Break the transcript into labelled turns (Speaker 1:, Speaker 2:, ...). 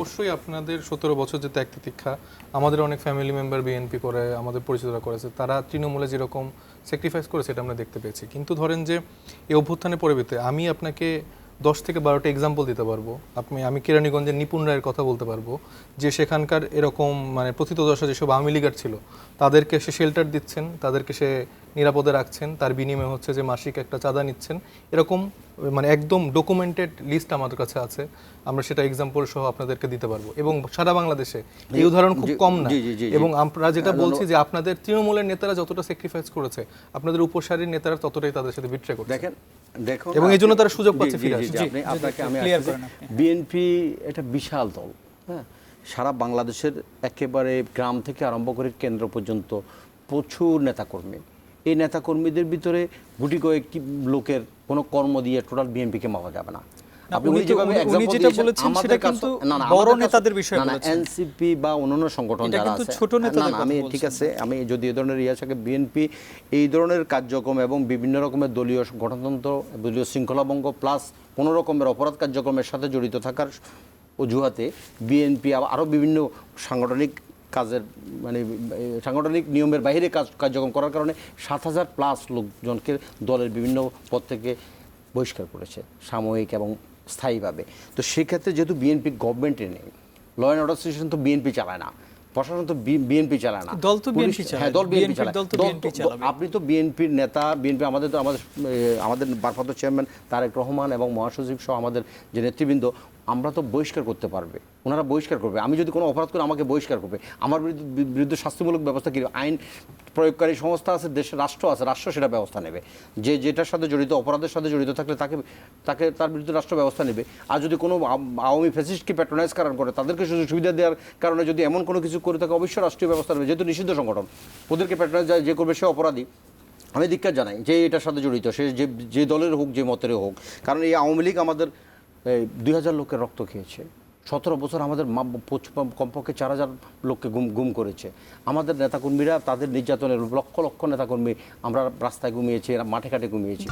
Speaker 1: অবশ্যই আপনাদের সতেরো বছর যে ত্যাগ তিতিক্ষা, আমাদের অনেক ফ্যামিলি মেম্বার বিএনপি করে, আমাদের পরিচিতরা করেছে, তারা তৃণমূলে যেরকম স্যাক্রিফাইস করেছে এটা আমরা দেখতে পেয়েছি। কিন্তু ধরেন যে এই অভ্যুত্থানের পরিবর্তে আমি আপনাকে দশ থেকে বারোটা এক্সাম্পল দিতে পারব। আপনি, আমি কেরানীগঞ্জের নিপুণ রায়ের কথা বলতে পারব, যে সেখানকার এরকম মানে প্রথিতদশা যেসব আওয়ামী লীগার ছিল, তাদেরকে সে শেল্টার দিচ্ছেন, তাদেরকে সে নিরাপদে রাখছেন। তার বিনিময়ে হচ্ছে যে মাসিক একটা চাঁদা নিচ্ছেন। এরকম মানে একদম ডকুমেন্টেড লিস্ট আমাদের কাছে আছে। আমরা সেটা এক্সাম্পল সহ আপনাদেরকে দিতে পারব। এবং সারা বাংলাদেশে এই উদাহরণ খুব কম না। এবং আমরা যেটা বলছি যে আপনাদের তৃণমূলের নেতারা যতটা স্যাক্রিফাইস করেছে আপনাদের উপসারীর নেতারা ততটাই তাদের সাথে বিট্রে করছে।
Speaker 2: দেখেন দেখুন
Speaker 1: এবং এই জন্য তারা সুযোগ পাচ্ছে ফিরে
Speaker 2: আপনি আপনাকে আমি বিএনপি একটা বিশাল দল হ্যাঁ? সারা বাংলাদেশের একেবারে গ্রাম থেকে আরম্ভ করে কেন্দ্র পর্যন্ত প্রচুর নেতাকর্মী। এই নেতাকর্মীদের ভিতরে গুটি কয়েকটি লোকের কোনো কর্ম দিয়ে টোটাল বিএনপিকে মাপা যাবে না। এনসিপি বা অন্যান্য সংগঠন যারা আছে আমি ঠিক আছে আমি যদি এই ধরনের ইয়ে থাকে বিএনপি এই ধরনের কার্যক্রম এবং বিভিন্ন রকমের দলীয় গণতন্ত্র দলীয় শৃঙ্খলাভঙ্গ প্লাস কোনো রকমের অপরাধ কার্যক্রমের সাথে জড়িত থাকার অজুহাতে বিএনপি আরও বিভিন্ন সাংগঠনিক কাজের মানে সাংগঠনিক নিয়মের বাইরে কাজ কার্যক্রম করার কারণে সাত হাজার প্লাস লোকজনকে দলের বিভিন্ন পদ থেকে বহিষ্কার করেছে সাময়িক এবং স্থায়ীভাবে তো সেক্ষেত্রে যেহেতু বিএনপি গভর্নমেন্টে নেই ল অ্যান্ড অর্ডার সিচুয়েশন তো বিএনপি চালায় না প্রশাসন তো বিএনপি চালায় না
Speaker 3: দল তো চালায়।
Speaker 2: হ্যাঁ দল বিএনপি চালায়। আপনি তো বিএনপির নেতা বিএনপি আমাদের তো আমাদের আমাদের ভারপ্রাপ্ত চেয়ারম্যান তারেক রহমান এবং মহাসচিব সহ আমাদের যে নেতৃবৃন্দ আমরা তো বহিষ্কার করতে পারবে। ওনারা বহিষ্কার করবে। আমি যদি কোনো অপরাধ করি, আমাকে বহিষ্কার করবে। আমার বিরুদ্ধে বিরুদ্ধে শাস্তিমূলক ব্যবস্থা কি? আইন প্রয়োগকারী সংস্থা আছে দেশের রাষ্ট্র আছে, রাষ্ট্র সেটা ব্যবস্থা নেবে। যে যেটার সাথে জড়িত, অপরাধের সাথে জড়িত থাকলে তাকে তাকে তার বিরুদ্ধে রাষ্ট্র ব্যবস্থা নেবে। আর যদি কোনো আওয়ামী ফেসিস্টকে প্যাট্রোনাইজ কারণ করে, তাদেরকে সুযোগ সুবিধা দেওয়ার কারণে যদি এমন কোনো কিছু করে থাকে, অবশ্যই রাষ্ট্রীয় ব্যবস্থা নেবে। যেহেতু নিষিদ্ধ সংগঠন, ওদেরকে প্যাট্রোনাইজ যে করবে সে অপরাধী। আমি ধিক্ষার জানাই যে এটার সাথে জড়িত, সে যে যে দলের হোক, যে মতের হোক। কারণ এই আওয়ামী লীগ আমাদের দুই হাজার লোকের রক্ত খেয়েছে। সতেরো বছর আমাদের কমপক্ষে চার হাজার লোককে গুম গুম করেছে। আমাদের নেতাকর্মীরা তাদের নির্যাতনের লক্ষ লক্ষ নেতাকর্মী আমরা রাস্তায় ঘুমিয়েছি, মাঠে ঘাটে ঘুমিয়েছি।